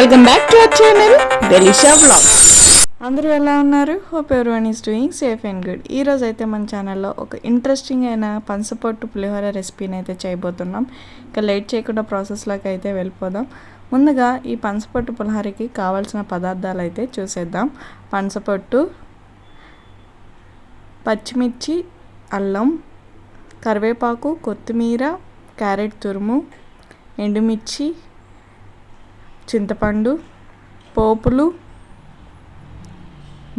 Welcome back to our channel Delisha vlogs అందరూ ఎలా ఉన్నారు? Hope every one is doing safe and good ఈ రోజు అయితే మన ఛానల్లో ఒక ఇంట్రెస్టింగ్ అయిన పనసపొట్టు పులిహోర రెసిపీని అయితే చేయబోతున్నాం. ఇంకా లేట్ చేయకుండా ప్రాసెస్లోకి అయితే వెళ్ళిపోదాం. ముందుగా ఈ పనసపొట్టు పులిహోరకి కావాల్సిన పదార్థాలు అయితే చూసేద్దాం పనసపొట్టు పచ్చిమిర్చి అల్లం కరివేపాకు కొత్తిమీర క్యారెట్ తురుము ఎండుమిర్చి చింతపండు పోపులు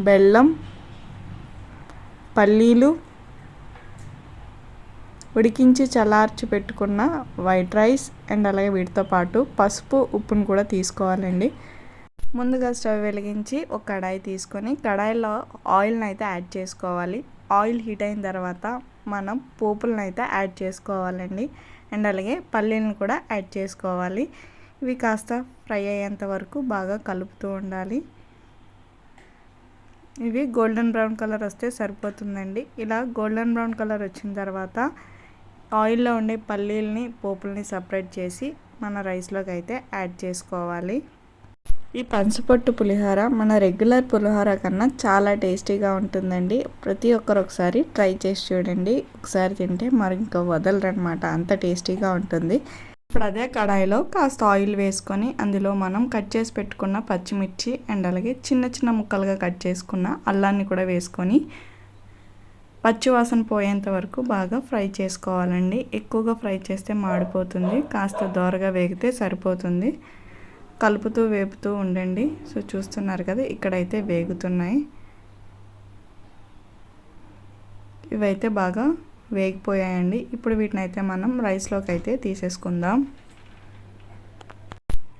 బెల్లం పల్లీలు ఉడికించి చల్లార్చి పెట్టుకున్న వైట్ రైస్ అండ్ అలాగే వీటితో పాటు పసుపు ఉప్పును కూడా తీసుకోవాలండి. ముందుగా స్టవ్ వెలిగించి ఒక కడాయి తీసుకొని కడాయిలో ఆయిల్ని అయితే యాడ్ చేసుకోవాలి. ఆయిల్ హీట్ అయిన తర్వాత మనం పోపులను అయితే యాడ్ చేసుకోవాలండి. అండ్ అలాగే పల్లీలను కూడా యాడ్ చేసుకోవాలి. ఇవి కాస్త ఫ్రై అయ్యేంత వరకు బాగా కలుపుతూ ఉండాలి. ఇవి గోల్డెన్ బ్రౌన్ కలర్ వస్తే సరిపోతుందండి. ఇలా గోల్డెన్ బ్రౌన్ కలర్ వచ్చిన తర్వాత ఆయిల్లో ఉండే పల్లీలని పోపుల్ని సపరేట్ చేసి మన రైస్లోకి అయితే యాడ్ చేసుకోవాలి. ఈ పంచపొట్టు పులిహోర మన రెగ్యులర్ పులిహోర కన్నా చాలా టేస్టీగా ఉంటుందండి. ప్రతి ఒక్కరు ఒకసారి ట్రై చేసి చూడండి. ఒకసారి తింటే మరి ఇంకా వదలరనమాట. అంత టేస్టీగా ఉంటుంది. ఇప్పుడు అదే కడాయిలో కాస్త ఆయిల్ వేసుకొని అందులో మనం కట్ చేసి పెట్టుకున్న పచ్చిమిర్చి అండ్ అలాగే చిన్న చిన్న ముక్కలుగా కట్ చేసుకున్న అల్లాన్ని కూడా వేసుకొని పచ్చివాసన పోయేంత వరకు బాగా ఫ్రై చేసుకోవాలండి. ఎక్కువగా ఫ్రై చేస్తే మాడిపోతుంది. కాస్త దోరగా వేగితే సరిపోతుంది. కలుపుతూ వేపుతూ ఉండండి. సో చూస్తున్నారు కదా ఇక్కడైతే వేగుతున్నాయి. ఇవైతే బాగా వేగిపోయాయండి. ఇప్పుడు వీటిని అయితే మనం రైస్లోకి అయితే తీసేసుకుందాం.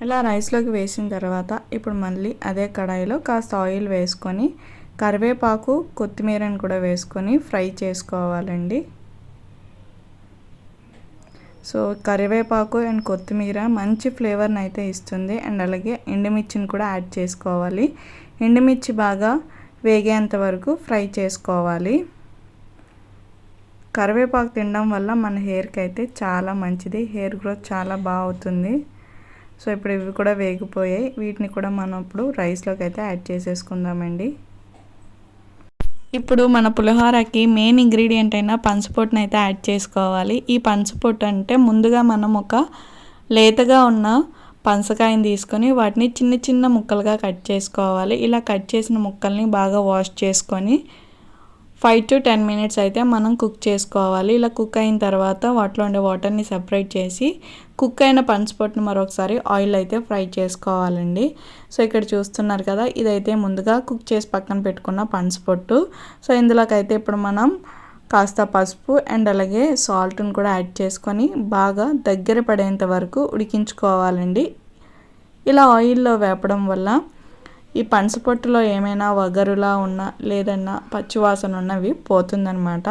ఇలా రైస్లోకి వేసిన తర్వాత ఇప్పుడు మళ్ళీ అదే కడాయిలో కాస్త ఆయిల్ వేసుకొని కరివేపాకు కొత్తిమీరని కూడా వేసుకొని ఫ్రై చేసుకోవాలండి. సో కరివేపాకు అండ్ కొత్తిమీర మంచి ఫ్లేవర్ని అయితే ఇస్తుంది. అండ్ అలాగే ఎండుమిర్చిని కూడా యాడ్ చేసుకోవాలి. ఎండుమిర్చి బాగా వేగేంత వరకు ఫ్రై చేసుకోవాలి. కరివేపాకు తినడం వల్ల మన హెయిర్కి అయితే చాలా మంచిది. హెయిర్ గ్రోత్ చాలా బాగా అవుతుంది. సో ఇప్పుడు ఇవి కూడా వేగిపోయాయి. వీటిని కూడా మనం ఇప్పుడు రైస్లోకి అయితే యాడ్ చేసేసుకుందామండి. ఇప్పుడు మన పులిహోరకి మెయిన్ ఇంగ్రీడియంట్ అయిన పంచపొట్టును అయితే యాడ్ చేసుకోవాలి. ఈ పంచపొట్టు అంటే ముందుగా మనం ఒక లేతగా ఉన్న పంచకాయని తీసుకొని వాటిని చిన్న చిన్న ముక్కలుగా కట్ చేసుకోవాలి. ఇలా కట్ చేసిన ముక్కల్ని బాగా వాష్ చేసుకొని ఫైవ్ టు టెన్ మినిట్స్ అయితే మనం కుక్ చేసుకోవాలి. ఇలా కుక్ అయిన తర్వాత వాటిలో ఉండే వాటర్ని సపరేట్ చేసి కుక్ అయిన పొట్టును మరొకసారి ఆయిల్ అయితే ఫ్రై చేసుకోవాలండి. సో ఇక్కడ చూస్తున్నారు కదా ఇదైతే ముందుగా కుక్ చేసి పక్కన పెట్టుకున్న పొట్టు. సో ఇందులోకైతే ఇప్పుడు మనం కాస్త పసుపు అండ్ అలాగే సాల్ట్ని కూడా యాడ్ చేసుకొని బాగా దగ్గర పడేంత వరకు ఉడికించుకోవాలండి. ఇలా ఆయిల్లో వేపడం వల్ల ఈ పనసపొట్టులో ఏమైనా వగరులా ఉన్న లేదన్నా పచ్చివాసన ఉన్నవి పోతుందనమాట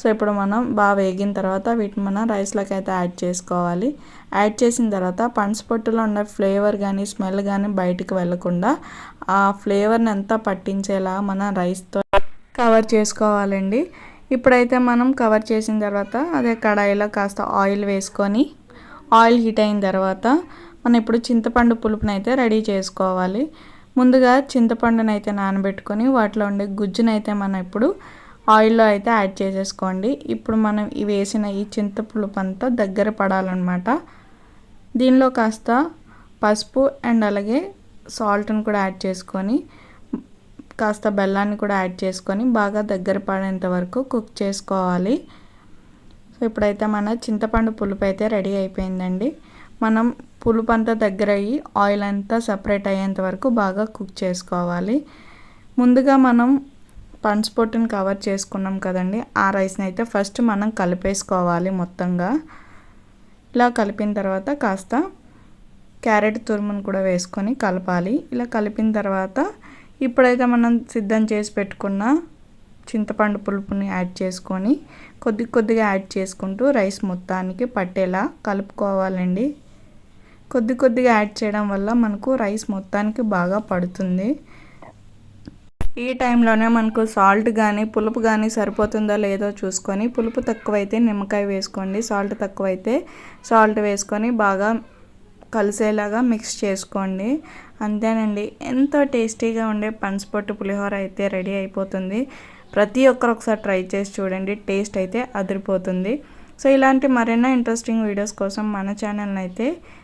సో ఇప్పుడు మనం బాగా వేగిన తర్వాత వీటిని మనం రైస్లోకి అయితే యాడ్ చేసుకోవాలి. యాడ్ చేసిన తర్వాత పనసపొట్టులో ఉన్న ఫ్లేవర్ కానీ స్మెల్ కానీ బయటికి వెళ్ళకుండా ఆ ఫ్లేవర్ని అంతా పట్టించేలా మన రైస్తో కవర్ చేసుకోవాలండి. ఇప్పుడైతే మనం కవర్ చేసిన తర్వాత అదే కడాయిలో కాస్త ఆయిల్ వేసుకొని ఆయిల్ హీట్ అయిన తర్వాత మనం ఇప్పుడు చింతపండు పులుపునైతే రెడీ చేసుకోవాలి. ముందుగా చింతపండును అయితే నానబెట్టుకొని వాటిలో ఉండే గుజ్జునైతే మనం ఇప్పుడు ఆయిల్లో అయితే యాడ్ చేసేసుకోండి. ఇప్పుడు మనం ఈ వేసిన ఈ చింతపులుపు అంతా దగ్గర పడాలన్నమాట. దీనిలో కాస్త పసుపు అండ్ అలాగే సాల్ట్ని కూడా యాడ్ చేసుకొని కాస్త బెల్లాన్ని కూడా యాడ్ చేసుకొని బాగా దగ్గర పడేంత వరకు కుక్ చేసుకోవాలి. సో ఇప్పుడైతే మన చింతపండు పులుపు అయితే రెడీ అయిపోయిందండి. మనం పులుపు అంతా దగ్గర అయ్యి ఆయిల్ అంతా సపరేట్ అయ్యేంత వరకు బాగా కుక్ చేసుకోవాలి. ముందుగా మనం పంచపొట్టుని కవర్ చేసుకున్నాం కదండి. ఆ రైస్ని అయితే ఫస్ట్ మనం కలిపేసుకోవాలి మొత్తంగా. ఇలా కలిపిన తర్వాత కాస్త క్యారెట్ తురుమును కూడా వేసుకొని కలపాలి. ఇలా కలిపిన తర్వాత ఇప్పుడైతే మనం సిద్ధం చేసి పెట్టుకున్న చింతపండు పులుపుని యాడ్ చేసుకొని కొద్ది కొద్దిగా యాడ్ చేసుకుంటూ రైస్ మొత్తానికి పట్టేలా కలుపుకోవాలండి. కొద్ది కొద్దిగా యాడ్ చేయడం వల్ల మనకు రైస్ మొత్తానికి బాగా పడుతుంది. ఈ టైంలోనే మనకు సాల్ట్ కానీ పులుపు కానీ సరిపోతుందో లేదో చూసుకొని పులుపు తక్కువైతే నిమ్మకాయ వేసుకోండి. సాల్ట్ తక్కువైతే సాల్ట్ వేసుకొని బాగా కలిసేలాగా మిక్స్ చేసుకోండి. అంతేనండి. ఎంతో టేస్టీగా ఉండే పనసపొట్టు పులిహోర అయితే రెడీ అయిపోతుంది. ప్రతి ఒక్కరు ఒకసారి ట్రై చేసి చూడండి. టేస్ట్ అయితే అదిరిపోతుంది. సో ఇలాంటి మరెన్నో ఇంట్రెస్టింగ్ వీడియోస్ కోసం మన ఛానల్ని అయితే